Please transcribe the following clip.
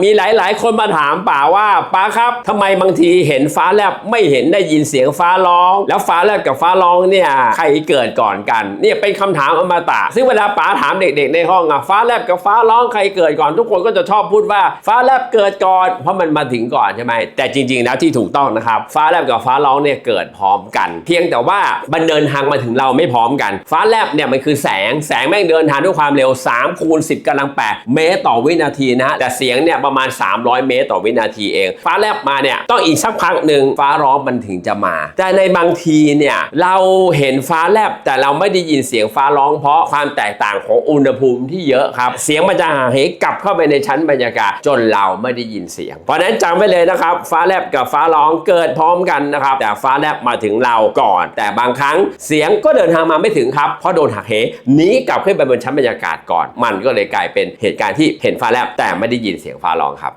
มีหลาย ๆ คนมาถามป๋าว่าป๋าครับทำไมบางทีเห็นฟ้าแลบไม่เห็นได้ยินเสียงฟ้าร้อง แล้วฟ้าแลบกับฟ้าร้องเนี่ยใครเกิดก่อนกันเนี่ยเป็นคำถามอมตะซึ่งเวลาป๋าถามเด็ก ๆ ในห้องอะฟ้าแลบกับฟ้าร้องใครเกิดก่อน ทุกคนก็จะชอบพูดว่าฟ้าแลบเกิดก่อนเพราะมันมาถึงก่อนใช่ไหมแต่จริง ๆ แล้วที่ถูกต้องนะครับฟ้าแลบกับฟ้าร้องเนี่ยเกิดพร้อมกัน เพียงแต่ว่ามันเดินทางมาถึงเราไม่พร้อมกัน ฟ้าแลบเนี่ยมันคือแสงแสงแม่งเดินทางด้วยความเร็ว3คูณ10กำลัง8เมตรต่อวินาทีนะฮะแต่เสียงเนี่ยประมาณ 300 เมตรต่อวินาทีเอง ฟ้าแลบมาเนี่ยต้องอีกสักพักหนึ่งฟ้าร้องมันถึงจะมา แต่ในบางทีเนี่ยเราเห็นฟ้าแลบแต่เราไม่ได้ยินเสียงฟ้าร้อง เพราะความแตกต่างของอุณหภูมิที่เยอะครับ เสียงมันจะหาเหกลับเข้าไปในชั้นบรรยากาศจนเราไม่ได้ยินเสียง เพราะฉะนั้นจำไว้เลยนะครับฟ้าแลบกับฟ้าร้องเกิดพร้อมกันนะครับ แต่ฟ้าแลบมาถึงเราก่อน แต่บางครั้งเสียงก็เดินทางมาไม่ถึงครับเพราะโดนหักเหหนีกลับขึ้นไปบนชั้นบรรยากาศก่อน มันก็เลยกลายเป็นเหตุการณ์ที่เห็นฟ้าแลบแต่ไม่ได้ยินเสียงฟ้าาลองครับ